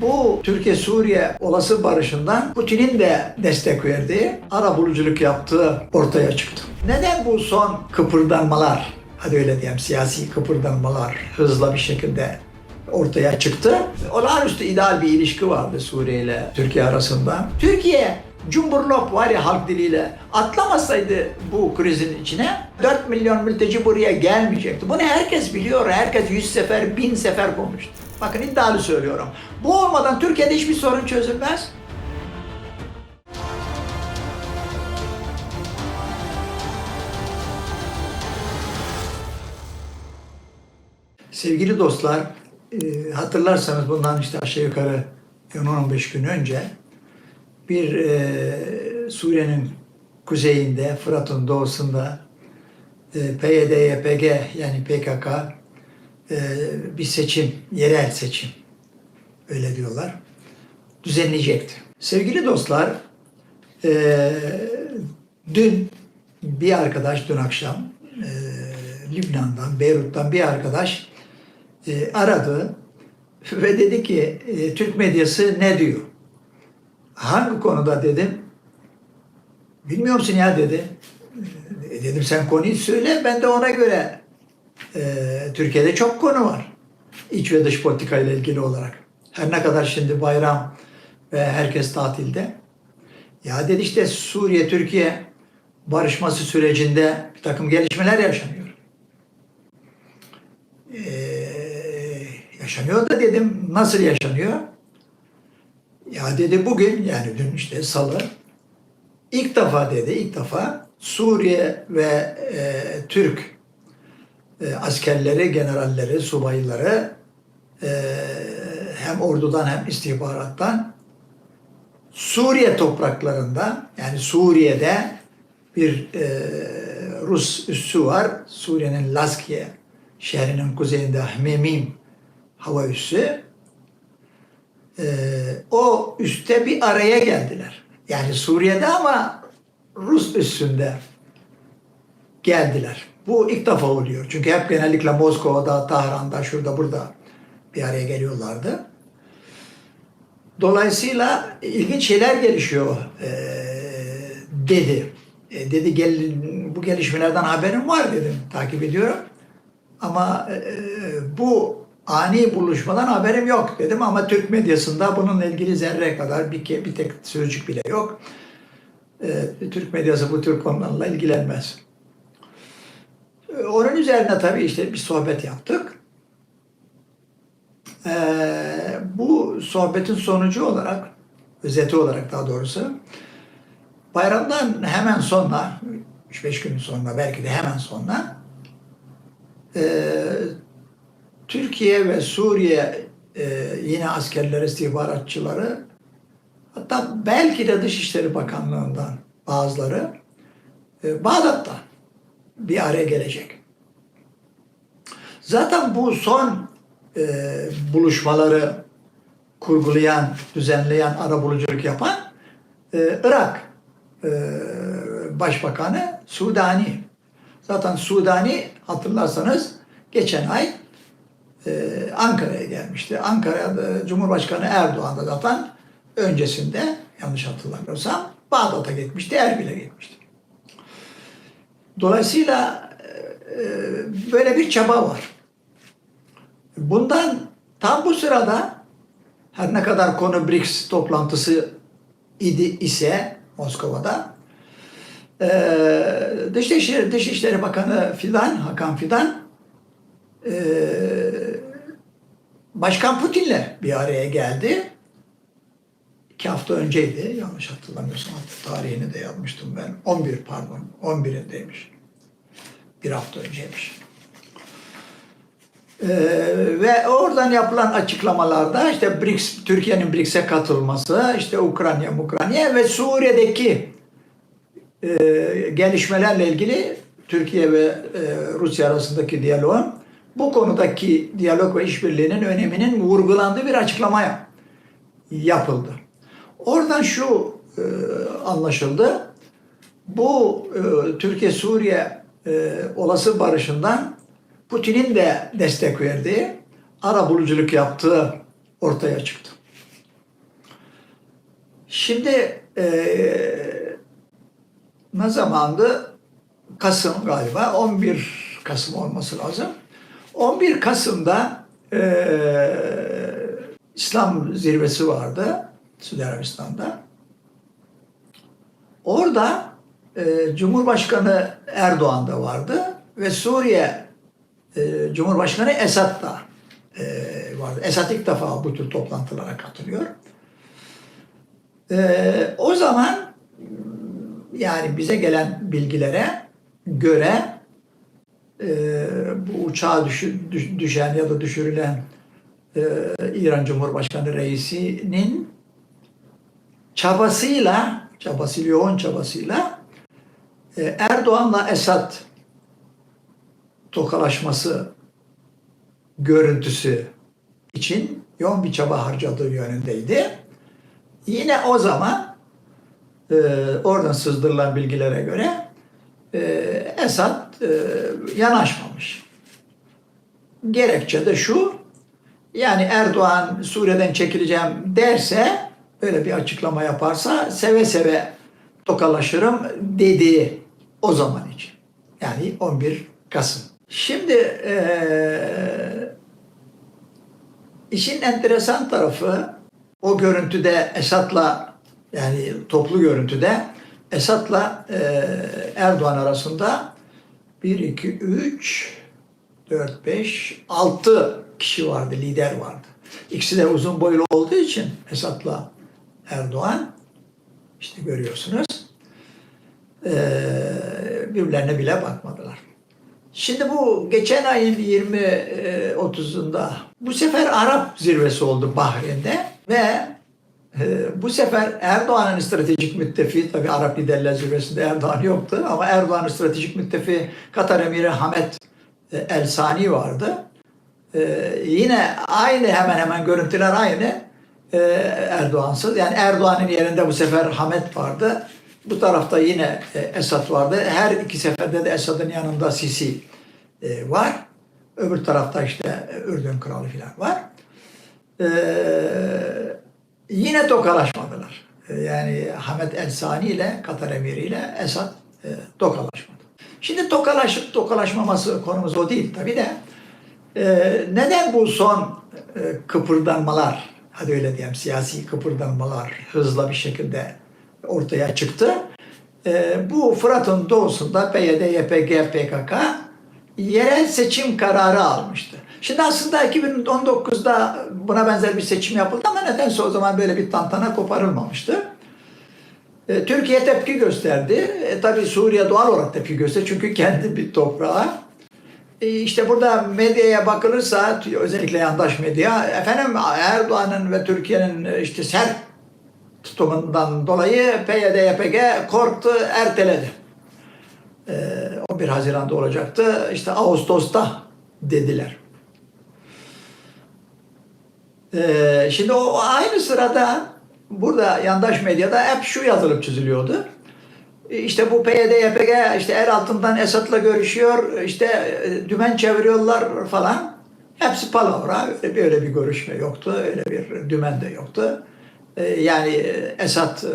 Bu Türkiye-Suriye olası barışından Putin'in de destek verdiği, ara buluculuk yaptığı ortaya çıktı. Neden bu son kıpırdanmalar, hadi öyle diyeyim siyasi kıpırdanmalar hızla bir şekilde ortaya çıktı? Olağanüstü ideal bir ilişki vardı Suriye ile Türkiye arasında. Türkiye Cumburlop var ya halk diliyle atlamasaydı bu krizin içine 4 milyon mülteci buraya gelmeyecekti. Bunu herkes biliyor. Herkes 100 sefer, 1000 sefer konuştu. Bakın iddialı söylüyorum. Bu olmadan Türkiye'de hiçbir sorun çözülmez. Sevgili dostlar, e, hatırlarsanız bundan işte aşağı yukarı 10-15 gün önce bir e, Suriye'nin kuzeyinde, Fırat'ın doğusunda e, PYD, YPG yani PKK bir seçim, yerel seçim öyle diyorlar, düzenleyecekti. Sevgili dostlar, e, dün bir arkadaş, dün akşam e, Lübnan'dan, Beyrut'tan bir arkadaş e, aradı ve dedi ki e, Türk medyası ne diyor? Hangi konuda dedim. Bilmiyor musun ya dedi. E, dedim sen konuyu söyle ben de ona göre e, Türkiye'de çok konu var. İç ve dış politika ile ilgili olarak. Her ne kadar şimdi bayram ve herkes tatilde. Ya dedi işte Suriye, Türkiye barışması sürecinde bir takım gelişmeler yaşanıyor. Ee, yaşanıyor da dedim nasıl yaşanıyor? Ya dedi bugün yani dün işte salı ilk defa dedi ilk defa Suriye ve e, Türk e, askerleri, generalleri, subayları e, hem ordudan hem istihbarattan Suriye topraklarında yani Suriye'de bir e, Rus üssü var. Suriye'nin Laskiye şehrinin kuzeyinde Memim hava üssü. E, o üste bir araya geldiler. Yani Suriye'de ama Rus üssünde geldiler. Bu ilk defa oluyor. Çünkü hep genellikle Moskova'da, Tahran'da, şurada, burada bir araya geliyorlardı. Dolayısıyla ilginç şeyler gelişiyor e, dedi. E, dedi gel, bu gelişmelerden haberim var dedim. Takip ediyorum. Ama e, bu ani buluşmadan haberim yok dedim ama Türk medyasında bununla ilgili zerre kadar bir, bir tek sözcük bile yok. E, Türk medyası bu tür konularla ilgilenmez. E, Onun üzerine tabii işte bir sohbet yaptık. Ee, bu sohbetin sonucu olarak, özeti olarak daha doğrusu, bayramdan hemen sonra, 3-5 gün sonra, belki de hemen sonra, e, Türkiye ve Suriye e, yine askerleri, istihbaratçıları, hatta belki de Dışişleri Bakanlığı'ndan bazıları, e, Bağdat'ta bir araya gelecek. Zaten bu son e, buluşmaları kurgulayan, düzenleyen, arabuluculuk yapan e, Irak e, Başbakanı Sudani. Zaten Sudani hatırlarsanız geçen ay e, Ankara'ya gelmişti. Ankara'da Cumhurbaşkanı Erdoğan da zaten öncesinde yanlış hatırlamıyorsam Bağdat'a gitmişti, Erbil'e gitmişti. Dolayısıyla e, e, böyle bir çaba var. Bundan tam bu sırada her ne kadar konu BRICS toplantısı idi ise Moskova'da e, Dışişleri, Dışişleri Bakanı Fidan, Hakan Fidan e, Başkan Putin'le bir araya geldi. İki hafta önceydi yanlış hatırlamıyorsam hatta tarihini de yazmıştım ben. 11 pardon 11'indeymiş. Bir hafta önceymiş. Ee, ve oradan yapılan açıklamalarda işte BRICS, Türkiye'nin BRICS'e katılması, işte Ukrayna, Ukrayna ve Suriye'deki e, gelişmelerle ilgili Türkiye ve e, Rusya arasındaki diyaloğun bu konudaki diyalog ve işbirliğinin öneminin vurgulandığı bir açıklama yap- yapıldı. Oradan şu e, anlaşıldı. Bu e, Türkiye-Suriye e, olası barışından Putin'in de destek verdiği, ara buluculuk yaptığı ortaya çıktı. Şimdi eee ne zamandı? Kasım galiba. 11 Kasım olması lazım. 11 Kasım'da eee, İslam zirvesi vardı Suudi Arabistan'da. Orada eee, Cumhurbaşkanı Erdoğan da vardı ve Suriye eee, Cumhurbaşkanı Esad da eee, vardı. Esad ilk defa bu tür toplantılara katılıyor. Eee, o zaman yani bize gelen bilgilere göre e, bu uçağa düş- düşen ya da düşürülen e, İran Cumhurbaşkanı reisinin çabasıyla, çabası yoğun çabasıyla e, Erdoğan'la Esad tokalaşması görüntüsü için yoğun bir çaba harcadığı yönündeydi. Yine o zaman e, oradan sızdırılan bilgilere göre e, Esad e, yanaşmamış. Gerekçe de şu, yani Erdoğan Suriye'den çekileceğim derse, böyle bir açıklama yaparsa seve seve tokalaşırım dedi o zaman için. Yani 11 Kasım. Şimdi e, işin enteresan tarafı o görüntüde Esad'la yani toplu görüntüde Esad'la e, Erdoğan arasında 1, 2, 3, 4, 5, 6 kişi vardı, lider vardı. İkisi de uzun boylu olduğu için Esad'la Erdoğan işte görüyorsunuz e, birbirlerine bile bakmadılar. Şimdi bu geçen ayın 20-30'unda bu sefer Arap zirvesi oldu Bahreyn'de ve e, bu sefer Erdoğan'ın stratejik müttefiği, tabi Arap liderler zirvesinde Erdoğan yoktu ama Erdoğan'ın stratejik müttefiği Katar Emiri Hamed e, El Sani vardı. E, yine aynı hemen hemen görüntüler aynı e, Erdoğansız. Yani Erdoğan'ın yerinde bu sefer Hamed vardı. Bu tarafta yine e, Esad vardı. Her iki seferde de Esad'ın yanında Sisi e, var. Öbür tarafta işte e, Ürdün Kralı falan var. E, yine tokalaşmadılar. E, yani Hamed El Sani ile Katar Emiri ile Esad e, tokalaşmadı. Şimdi tokalaş, tokalaşmaması konumuz o değil tabi de. E, neden bu son e, kıpırdanmalar, hadi öyle diyeyim siyasi kıpırdanmalar hızla bir şekilde ortaya çıktı? E, bu Fırat'ın doğusunda PYD, YPG, PKK yerel seçim kararı almıştı. Şimdi aslında 2019'da buna benzer bir seçim yapıldı ama nedense o zaman böyle bir tantana koparılmamıştı. E, Türkiye tepki gösterdi. E, tabii Suriye doğal olarak tepki gösterdi çünkü kendi bir toprağı. E, işte burada medyaya bakılırsa özellikle yandaş medya efendim Erdoğan'ın ve Türkiye'nin e, işte sert tutumundan dolayı PYD, YPG korktu, erteledi. E, 11 Haziran'da olacaktı. İşte Ağustos'ta dediler. E, şimdi o aynı sırada burada yandaş medyada hep şu yazılıp çiziliyordu. İşte bu PYD, YPG işte el altından Esad'la görüşüyor, işte e, dümen çeviriyorlar falan. Hepsi palavra. Öyle bir, bir görüşme yoktu, öyle bir dümen de yoktu. E, Yani Esad e,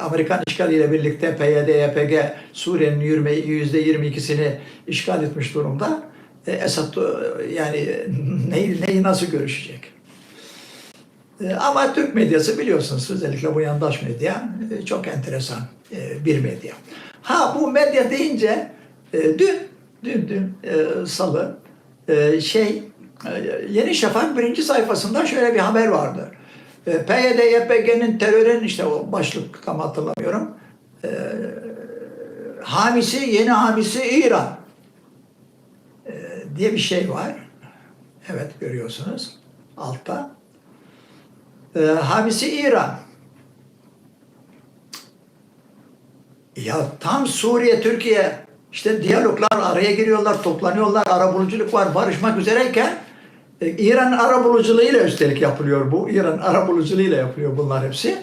Amerikan işgaliyle birlikte PYD, YPG Suriye'nin yüzde 22'sini işgal etmiş durumda. E, Esad e, yani neyi, neyi nasıl görüşecek? E, Ama Türk medyası biliyorsunuz özellikle bu yandaş medya e, çok enteresan e, bir medya. Ha bu medya deyince dün dün dün salı şey Yeni Şafak birinci sayfasında şöyle bir haber vardı. PYD YPG'nin terörün işte o başlık tam hatırlamıyorum. Hamisi yeni hamisi İran diye bir şey var. Evet görüyorsunuz altta. E, hamisi İran. Ya tam Suriye, Türkiye işte diyaloglar araya giriyorlar, toplanıyorlar, arabuluculuk var, barışmak üzereyken e, İran arabuluculuğuyla üstelik yapılıyor bu. İran arabuluculuğuyla yapılıyor bunlar hepsi.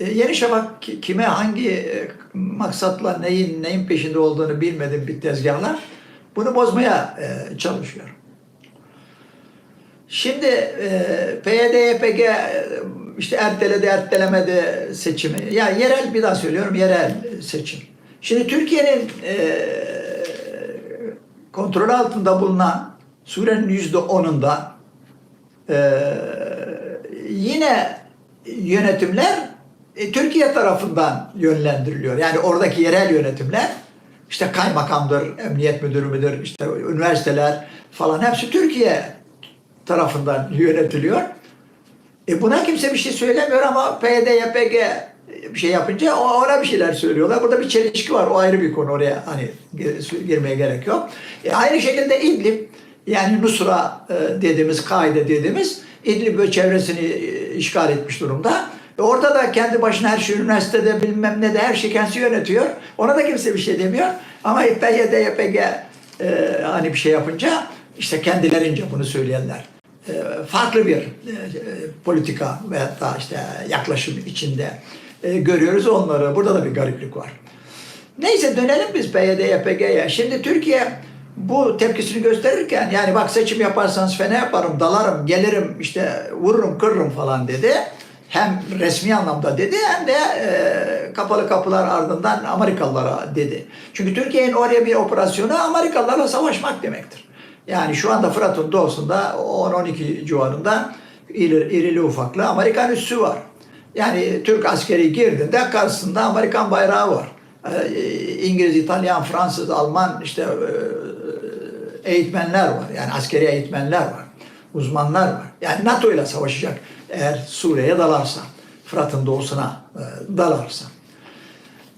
E, Yeni Şafak ki- kime hangi e, maksatla neyin neyin peşinde olduğunu bilmedim bir tezgahla bunu bozmaya e, çalışıyor. Şimdi e, PYD, YPG e, işte erteledi ertelemedi seçimi. Ya yerel bir daha söylüyorum yerel seçim. Şimdi Türkiye'nin e, kontrol altında bulunan Suriye'nin yüzde onunda e, yine yönetimler e, Türkiye tarafından yönlendiriliyor. Yani oradaki yerel yönetimler işte kaymakamdır, emniyet müdürü müdür, işte üniversiteler falan hepsi Türkiye tarafından yönetiliyor. E buna kimse bir şey söylemiyor ama PYD, YPG bir şey yapınca ona bir şeyler söylüyorlar. Burada bir çelişki var. O ayrı bir konu. Oraya hani gi- girmeye gerek yok. E aynı şekilde İdlib yani Nusra e, dediğimiz, Kaide dediğimiz İdlib ve çevresini e, işgal etmiş durumda. E orada da kendi başına her şey üniversitede bilmem ne de her şey kendisi yönetiyor. Ona da kimse bir şey demiyor. Ama PYD, YPG e, hani bir şey yapınca işte kendilerince bunu söyleyenler e, farklı bir e, politika ve da işte yaklaşım içinde e, görüyoruz onları. Burada da bir gariplik var. Neyse dönelim biz PYD, YPG'ye. Şimdi Türkiye bu tepkisini gösterirken yani bak seçim yaparsanız fena yaparım, dalarım, gelirim, işte vururum, kırırım falan dedi. Hem resmi anlamda dedi hem de e, kapalı kapılar ardından Amerikalılara dedi. Çünkü Türkiye'nin oraya bir operasyonu Amerikalılarla savaşmak demektir. Yani şu anda Fırat'ın doğusunda 10-12 civarında iri, irili ufaklı Amerikan üssü var. Yani Türk askeri girdiğinde karşısında Amerikan bayrağı var. Ee, İngiliz, İtalyan, Fransız, Alman işte e, eğitmenler var. Yani askeri eğitmenler var. Uzmanlar var. Yani NATO ile savaşacak eğer Suriye'ye dalarsa. Fırat'ın doğusuna e, dalarsa.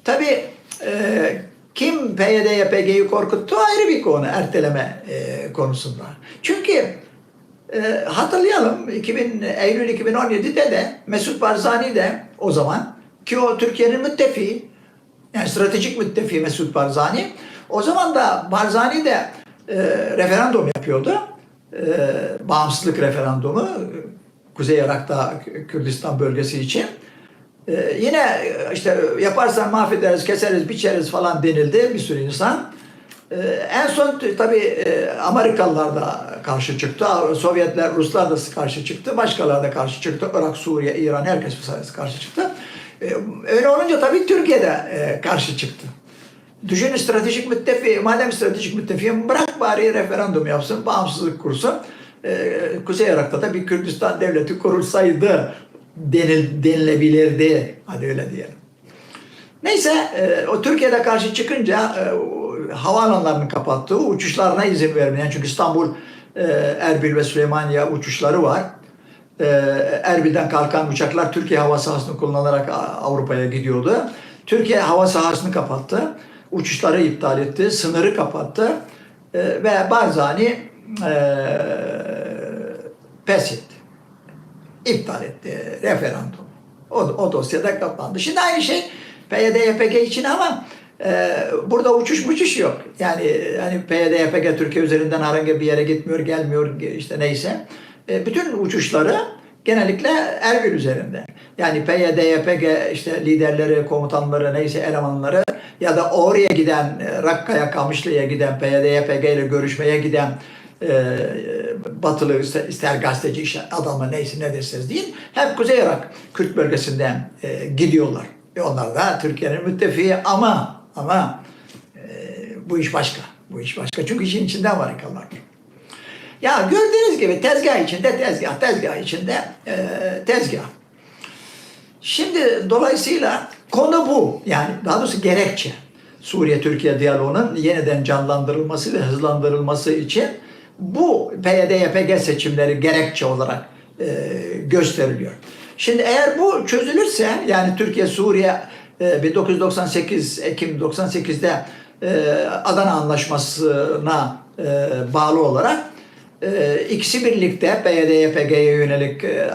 Tabii e, kim PYD, YPG'yi korkuttu ayrı bir konu erteleme e, konusunda. Çünkü e, hatırlayalım 2000, Eylül 2017'de de Mesut Barzani de o zaman ki o Türkiye'nin müttefiği yani stratejik müttefiği Mesut Barzani o zaman da Barzani de e, referandum yapıyordu. E, bağımsızlık referandumu Kuzey Irak'ta Kürdistan bölgesi için. Ee, yine e, işte yaparsan mahvederiz, keseriz, biçeriz falan denildi bir sürü insan. Ee, en son tabii e, Amerikalılar da karşı çıktı, Sovyetler, Ruslar da karşı çıktı, başkaları da karşı çıktı. Irak, Suriye, İran herkes karşı çıktı. Ee, öyle olunca tabii Türkiye de e, karşı çıktı. Düşünün stratejik müttefi, madem stratejik müttefi bırak bari referandum yapsın, bağımsızlık kursun. Ee, Kuzey Irak'ta da bir Kürdistan devleti kurulsaydı denil, denilebilirdi. Hadi öyle diyelim. Neyse e, o Türkiye'de karşı çıkınca e, havaalanlarını kapattı. Uçuşlarına izin vermeyen çünkü İstanbul, e, Erbil ve Süleymaniye uçuşları var. E, Erbil'den kalkan uçaklar Türkiye hava sahasını kullanarak Avrupa'ya gidiyordu. Türkiye hava sahasını kapattı. Uçuşları iptal etti. Sınırı kapattı. E, ve Barzani e, pes etti iptal etti referandum. O, o dosyada kapandı. Şimdi aynı şey PYD, YPG için ama e, burada uçuş uçuş yok. Yani hani PYD, YPG Türkiye üzerinden herhangi bir yere gitmiyor, gelmiyor işte neyse. E, bütün uçuşları genellikle Erbil üzerinde. Yani PYD, YPG işte liderleri, komutanları neyse elemanları ya da oraya giden e, Rakka'ya, Kamışlı'ya giden PYD, YPG ile görüşmeye giden e, batılı ister, ister gazeteci iş adamı neyse ne derseniz deyin hep Kuzey Irak Kürt bölgesinden e, gidiyorlar. E onlar da Türkiye'nin müttefiği ama ama e, bu iş başka. Bu iş başka. Çünkü işin içinde Amerikalılar. Ya gördüğünüz gibi tezgah içinde tezgah, tezgah içinde e, tezgah. Şimdi dolayısıyla konu bu. Yani daha doğrusu gerekçe. Suriye-Türkiye diyaloğunun yeniden canlandırılması ve hızlandırılması için bu PYD-YPG seçimleri gerekçe olarak e, gösteriliyor. Şimdi eğer bu çözülürse yani Türkiye-Suriye e, 1998 Ekim 98'de e, Adana Anlaşması'na e, bağlı olarak e, ikisi birlikte PYD-YPG'ye yönelik e,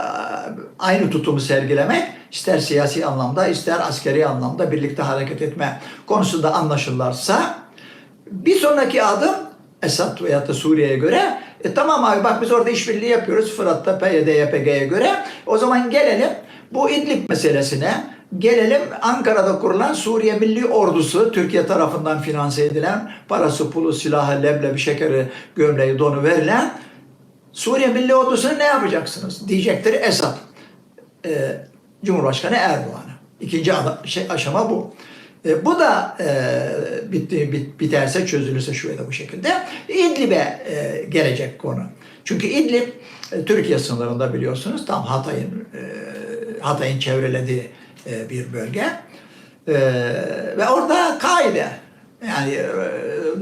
aynı tutumu sergilemek ister siyasi anlamda ister askeri anlamda birlikte hareket etme konusunda anlaşırlarsa bir sonraki adım Esad veya da Suriye'ye göre e, tamam abi bak biz orada işbirliği yapıyoruz Fırat'ta PYD, YPG'ye göre o zaman gelelim bu İdlib meselesine gelelim Ankara'da kurulan Suriye Milli Ordusu Türkiye tarafından finanse edilen parası, pulu, silahı, leblebi, şekeri, gömleği, donu verilen Suriye Milli Ordusu'nu ne yapacaksınız? Diyecektir Esad. e, Cumhurbaşkanı Erdoğan'a. İkinci şey, aşama bu. E, bu da e, bitti, bit, biterse çözülürse şu ya bu şekilde İdlib'e e, gelecek konu. Çünkü İdlib e, Türkiye sınırında biliyorsunuz tam Hatay'ın e, Hatay'ın çevrelediği e, bir bölge. E, ve orada Kaide yani e,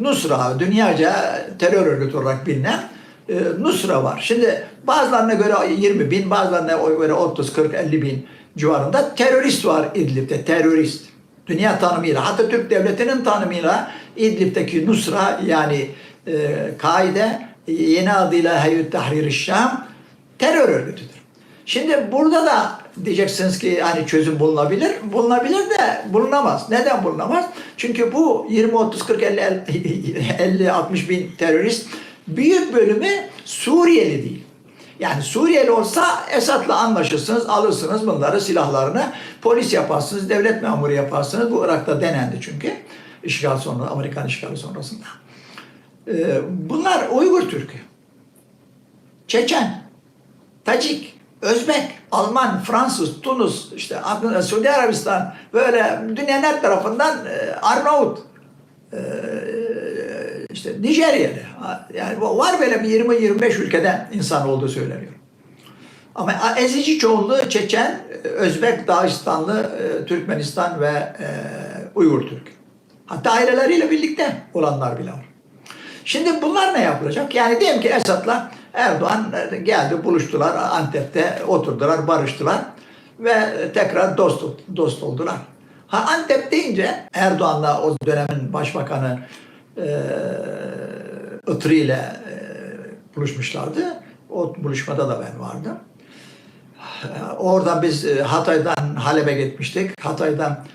Nusra dünyaca terör örgütü olarak bilinen e, Nusra var. Şimdi bazılarına göre 20 bin, bazılarına göre 30, 40, 50 bin civarında terörist var İdlib'de, terörist. Dünya tanımıyla, hatta Türk Devleti'nin tanımıyla İdlib'deki Nusra yani e, Kaide yeni adıyla Heyyut Tahrir-i Şam terör örgütüdür. Şimdi burada da diyeceksiniz ki hani çözüm bulunabilir. Bulunabilir de bulunamaz. Neden bulunamaz? Çünkü bu 20, 30, 40, 50, 50 60 bin terörist büyük bölümü Suriyeli değil. Yani Suriyeli olsa Esad'la anlaşırsınız, alırsınız bunları, silahlarını, polis yaparsınız, devlet memuru yaparsınız. Bu Irak'ta denendi çünkü. işgal sonra, Amerikan işgali sonrasında. Ee, bunlar Uygur Türk'ü. Çeçen, Tacik, Özbek, Alman, Fransız, Tunus, işte Suudi Arabistan böyle dünyanın her tarafından e, Arnavut, e, işte Nijeryalı. Yani var böyle bir 20-25 ülkeden insan olduğu söyleniyor. Ama ezici çoğunluğu Çeçen, Özbek, Dağistanlı, e, Türkmenistan ve e, Uygur Türk. Hatta aileleriyle birlikte olanlar bile var. Şimdi bunlar ne yapılacak? Yani diyelim ki Esad'la Erdoğan e, geldi, buluştular, Antep'te oturdular, barıştılar ve tekrar dost dost oldular. Ha Antep deyince Erdoğan'la o dönemin başbakanı e, Itri ile e, buluşmuşlardı. O buluşmada da ben vardım. Oradan biz e, Hatay'dan Halep'e gitmiştik. Hatay'dan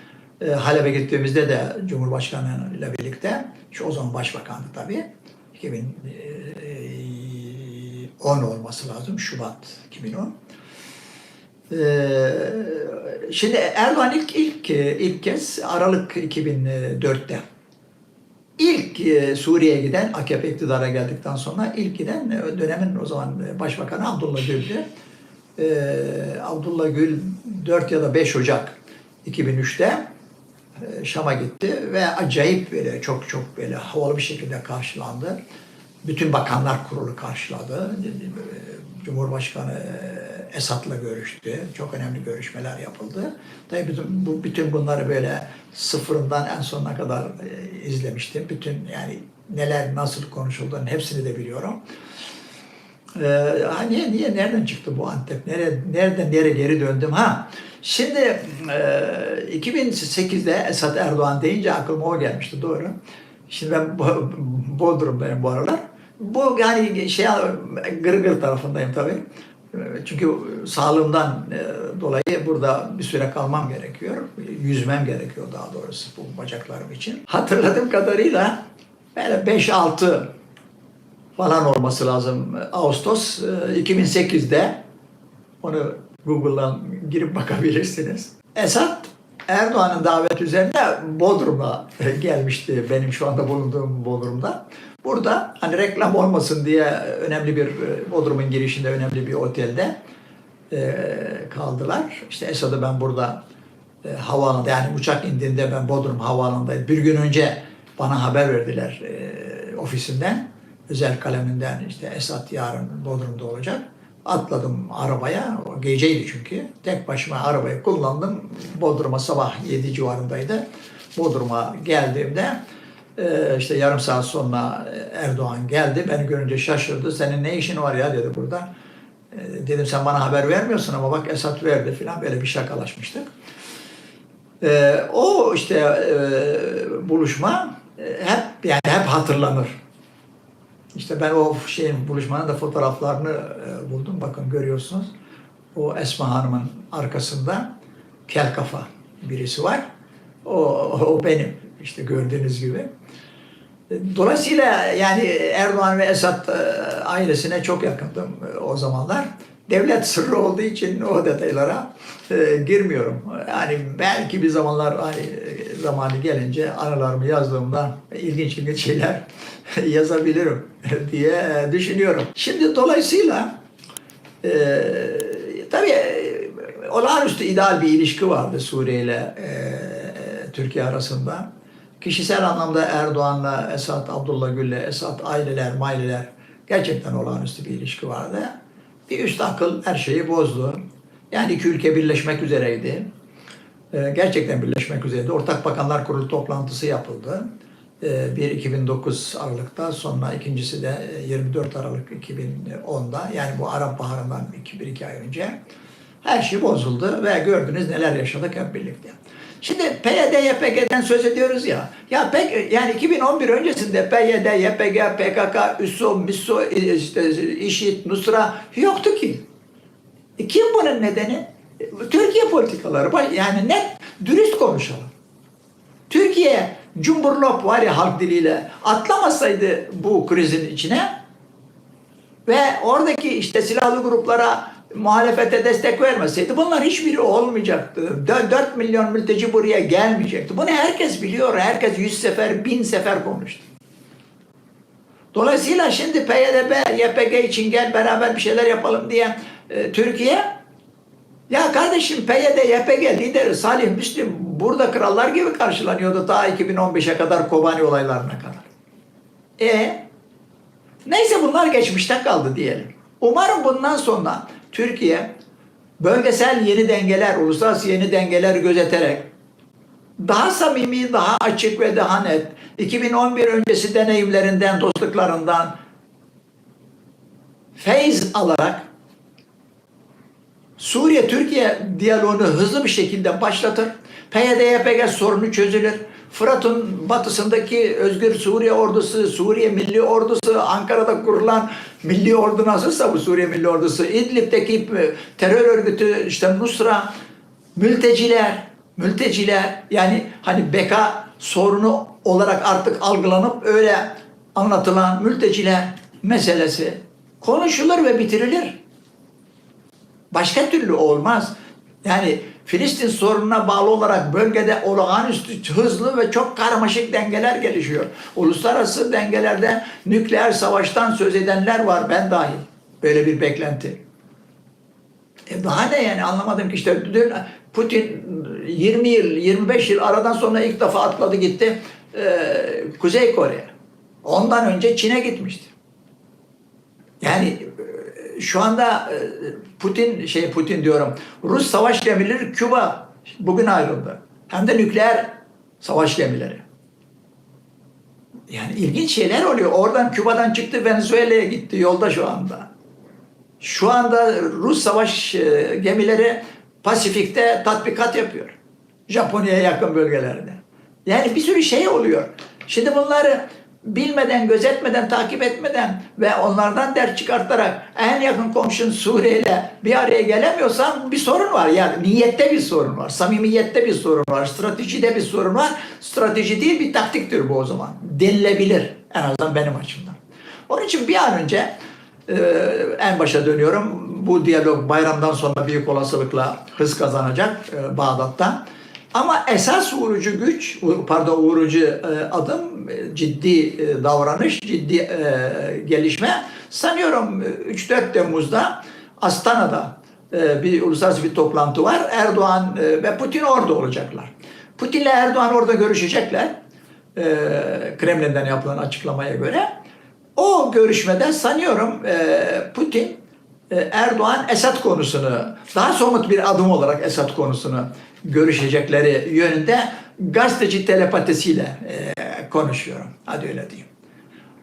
e, Halep'e gittiğimizde de Cumhurbaşkanı ile birlikte, şu o zaman başbakandı tabii. 2010 olması lazım, Şubat 2010. Ee, Şimdi Erdoğan ilk ilk ilk kez Aralık 2004'te ilk e, Suriye'ye giden AKP iktidara geldikten sonra ilk giden e, dönemin o zaman Başbakanı Abdullah Gül'dü. Ee, Abdullah Gül 4 ya da 5 Ocak 2003'te e, Şam'a gitti ve acayip böyle çok çok böyle havalı bir şekilde karşılandı. Bütün bakanlar kurulu karşıladı. Cumhurbaşkanı e, Esad'la görüştü. Çok önemli görüşmeler yapıldı. Tabii bütün, bu, bütün bunları böyle sıfırından en sonuna kadar e, izlemiştim. Bütün yani neler nasıl konuşulduğunu hepsini de biliyorum. Ee, niye, niye, nereden çıktı bu Antep? Nere, nereden nereye geri döndüm? Ha, şimdi e, 2008'de Esat Erdoğan deyince aklıma o gelmişti doğru. Şimdi ben Bo- Bodrum'dayım bu aralar. Bu yani şey Gırgır tarafındayım tabii. E, Çünkü sağlığımdan e, dolayı burada bir süre kalmam gerekiyor. Yüzmem gerekiyor daha doğrusu bu bacaklarım için. Hatırladığım kadarıyla böyle 5-6 falan olması lazım. Ağustos e, 2008'de onu Google'dan girip bakabilirsiniz. Esat Erdoğan'ın davet üzerine Bodrum'a gelmişti benim şu anda bulunduğum Bodrum'da. Burada hani reklam olmasın diye önemli bir e, Bodrum'un girişinde önemli bir otelde e, kaldılar. İşte Esad'ı ben burada e, havaalanında yani uçak indiğinde ben Bodrum havaalanındaydım. Bir gün önce bana haber verdiler e, ofisinden özel kaleminden işte Esat yarın Bodrum'da olacak. Atladım arabaya, o geceydi çünkü. Tek başıma arabayı kullandım. Bodrum'a sabah 7 civarındaydı. Bodrum'a geldiğimde e, işte yarım saat sonra Erdoğan geldi. Beni görünce şaşırdı. Senin ne işin var ya dedi burada. E, Dedim sen bana haber vermiyorsun ama bak Esat verdi falan böyle bir şakalaşmıştık. E, o işte e, buluşma e, hep yani hep hatırlanır. İşte ben o şeyin buluşmanın da fotoğraflarını e, buldum. Bakın görüyorsunuz. O Esma Hanım'ın arkasında kel kafa birisi var. O, o benim işte gördüğünüz gibi. Dolayısıyla yani Erdoğan ve Esad e, ailesine çok yakındım e, o zamanlar. Devlet sırrı olduğu için o detaylara e, girmiyorum. Yani belki bir zamanlar hani e, zamanı gelince anılarımı yazdığımda ilginç ilginç şeyler yazabilirim diye düşünüyorum. Şimdi dolayısıyla e, tabii e, olağanüstü ideal bir ilişki vardı Suriye ile e, Türkiye arasında. Kişisel anlamda Erdoğan'la, Esad, Abdullah Gül'le, Esad aileler, maileler gerçekten olağanüstü bir ilişki vardı. Bir üst akıl her şeyi bozdu. Yani iki ülke birleşmek üzereydi. Ee, gerçekten birleşmek üzereydi. Ortak Bakanlar Kurulu toplantısı yapıldı. Ee, bir 2009 Aralık'ta sonra ikincisi de e, 24 Aralık 2010'da yani bu Arap Baharı'ndan 2-1-2 ay önce her şey bozuldu ve gördünüz neler yaşadık hep birlikte. Şimdi PYD, YPG'den söz ediyoruz ya. Ya pek yani 2011 öncesinde PYD, YPG, PKK, üsso, MİSO, işte İŞİD, Nusra yoktu ki. E kim bunun nedeni? E, Türkiye politikaları. Yani net, dürüst konuşalım. Türkiye cumburlop var ya halk diliyle atlamasaydı bu krizin içine ve oradaki işte silahlı gruplara muhalefete destek vermeseydi bunlar hiçbiri olmayacaktı. Dö- 4 milyon mülteci buraya gelmeyecekti. Bunu herkes biliyor. Herkes 100 sefer, 1000 sefer konuştu. Dolayısıyla şimdi PYDP, YPG için gel beraber bir şeyler yapalım diye e, Türkiye ya kardeşim PYD, YPG lideri Salih Müslim burada krallar gibi karşılanıyordu ta 2015'e kadar Kobani olaylarına kadar. E neyse bunlar geçmişte kaldı diyelim. Umarım bundan sonra Türkiye bölgesel yeni dengeler, uluslararası yeni dengeler gözeterek daha samimi, daha açık ve daha net 2011 öncesi deneyimlerinden, dostluklarından feyz alarak Suriye-Türkiye diyaloğunu hızlı bir şekilde başlatır. PYD-YPG sorunu çözülür. Fırat'ın batısındaki Özgür Suriye Ordusu, Suriye Milli Ordusu, Ankara'da kurulan Milli Ordu nasılsa bu Suriye Milli Ordusu, İdlib'deki e, terör örgütü, işte Nusra, mülteciler, mülteciler yani hani beka sorunu olarak artık algılanıp öyle anlatılan mülteciler meselesi konuşulur ve bitirilir. Başka türlü olmaz. Yani Filistin sorununa bağlı olarak bölgede olağanüstü hızlı ve çok karmaşık dengeler gelişiyor. Uluslararası dengelerde nükleer savaştan söz edenler var ben dahil. Böyle bir beklenti. E daha ne yani anlamadım ki işte dün Putin 20 yıl 25 yıl aradan sonra ilk defa atladı gitti e, Kuzey Kore. Ondan önce Çin'e gitmişti. Yani şu anda e, Putin şey Putin diyorum Rus savaş gemileri Küba bugün ayrıldı. Hem de nükleer savaş gemileri. Yani ilginç şeyler oluyor. Oradan Küba'dan çıktı Venezuela'ya gitti yolda şu anda. Şu anda Rus savaş e, gemileri Pasifik'te tatbikat yapıyor. Japonya'ya yakın bölgelerde. Yani bir sürü şey oluyor. Şimdi bunları bilmeden, gözetmeden, takip etmeden ve onlardan ders çıkartarak en yakın komşun Suriye bir araya gelemiyorsan bir sorun var. Yani niyette bir sorun var, samimiyette bir sorun var, stratejide bir sorun var. Strateji değil bir taktiktir bu o zaman. Denilebilir en azından benim açımdan. Onun için bir an önce e, en başa dönüyorum. Bu diyalog bayramdan sonra büyük olasılıkla hız kazanacak e, Bağdat'ta. Ama esas vurucu güç, pardon vurucu e, adım, e, ciddi e, davranış, ciddi gelişme sanıyorum e, 3-4 Temmuz'da Astana'da bir uluslararası bir toplantı var. Erdoğan ve Putin orada olacaklar. Putin'le Erdoğan orada görüşecekler. Kremlin'den yapılan açıklamaya göre. O görüşmede sanıyorum Putin Erdoğan Esad konusunu daha somut bir adım olarak Esad konusunu görüşecekleri yönünde gazeteci telepatisiyle e, konuşuyorum. Hadi öyle diyeyim.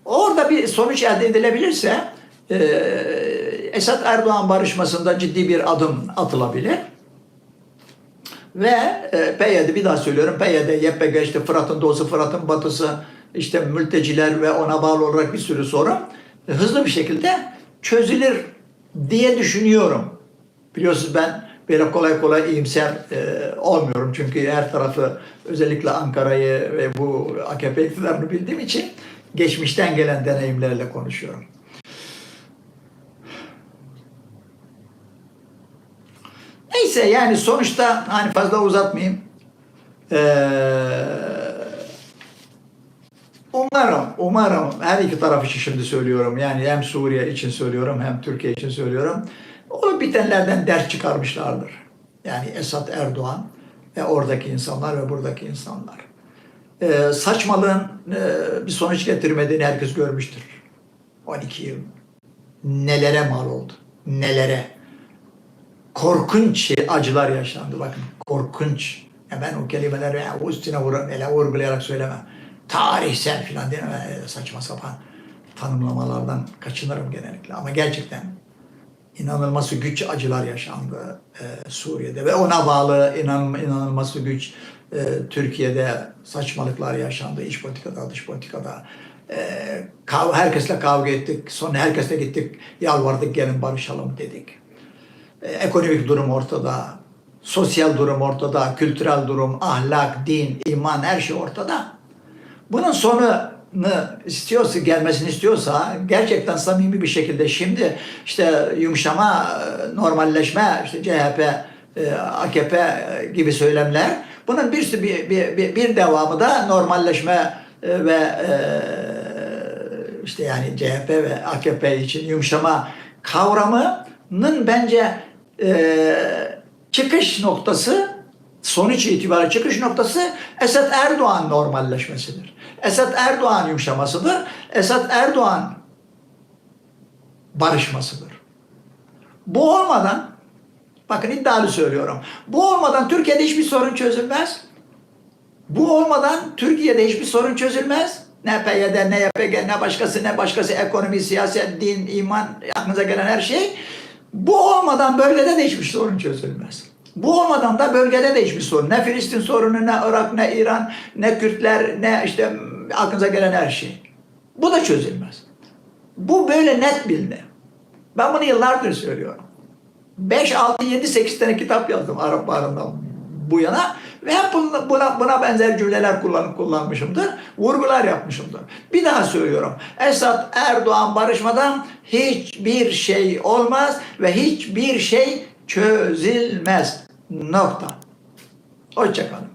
Orada bir sonuç elde edilebilirse e, Esad Erdoğan barışmasında ciddi bir adım atılabilir. Ve e, PYD bir daha söylüyorum. PYD, YPG işte Fırat'ın doğusu, Fırat'ın batısı, işte mülteciler ve ona bağlı olarak bir sürü sorun e, hızlı bir şekilde çözülür diye düşünüyorum. Biliyorsunuz ben böyle kolay kolay iyimser e, olmuyorum. Çünkü her tarafı özellikle Ankara'yı ve bu AKP iktidarını bildiğim için geçmişten gelen deneyimlerle konuşuyorum. Neyse yani sonuçta hani fazla uzatmayayım. Ee, umarım, umarım her iki taraf için şimdi söylüyorum. Yani hem Suriye için söylüyorum hem Türkiye için söylüyorum. Olup bitenlerden ders çıkarmışlardır. Yani Esad Erdoğan ve oradaki insanlar ve buradaki insanlar. Ee, saçmalığın e, bir sonuç getirmediğini herkes görmüştür. 12 yıl nelere mal oldu. Nelere. Korkunç şey, acılar yaşandı bakın. Korkunç. Ya ben o kelimeleri ya, üstüne vurup, ele vurgulayarak söylemem. Tarihsel filan mi? Öyle Saçma sapan tanımlamalardan kaçınırım genellikle. Ama gerçekten inanılması güç acılar yaşandı e, Suriye'de ve ona bağlı inan, inanılması güç e, Türkiye'de saçmalıklar yaşandı iç politikada dış politikada e, kav, herkesle kavga ettik sonra herkesle gittik yalvardık gelin barışalım dedik E, ekonomik durum ortada sosyal durum ortada kültürel durum ahlak din iman her şey ortada bunun sonunu istiyorsa gelmesini istiyorsa gerçekten samimi bir şekilde şimdi işte yumuşama, normalleşme, işte CHP, e, AKP gibi söylemler bunun bir bir, bir, bir, devamı da normalleşme e, ve e, işte yani CHP ve AKP için yumuşama kavramının bence çıkış noktası sonuç itibariyle çıkış noktası Esad Erdoğan normalleşmesidir. Esad Erdoğan yumuşamasıdır. Esad Erdoğan barışmasıdır. Bu olmadan bakın iddialı söylüyorum. Bu olmadan Türkiye'de hiçbir sorun çözülmez. Bu olmadan Türkiye'de hiçbir sorun çözülmez. Ne PYD, ne YPG, ne başkası, ne başkası ekonomi, siyaset, din, iman, aklınıza gelen her şey. Bu olmadan bölgede de hiçbir sorun çözülmez. Bu olmadan da bölgede de hiçbir sorun. Ne Filistin sorunu, ne Irak, ne İran, ne Kürtler, ne işte aklınıza gelen her şey. Bu da çözülmez. Bu böyle net bildi. Ben bunu yıllardır söylüyorum. 5, 6, 7, 8 tane kitap yazdım Arap Baharı'ndan bu yana ve hep buna, buna, benzer cümleler kullanıp kullanmışımdır. Vurgular yapmışımdır. Bir daha söylüyorum. Esad Erdoğan barışmadan hiçbir şey olmaz ve hiçbir şey çözülmez. Nokta. Hoşçakalın.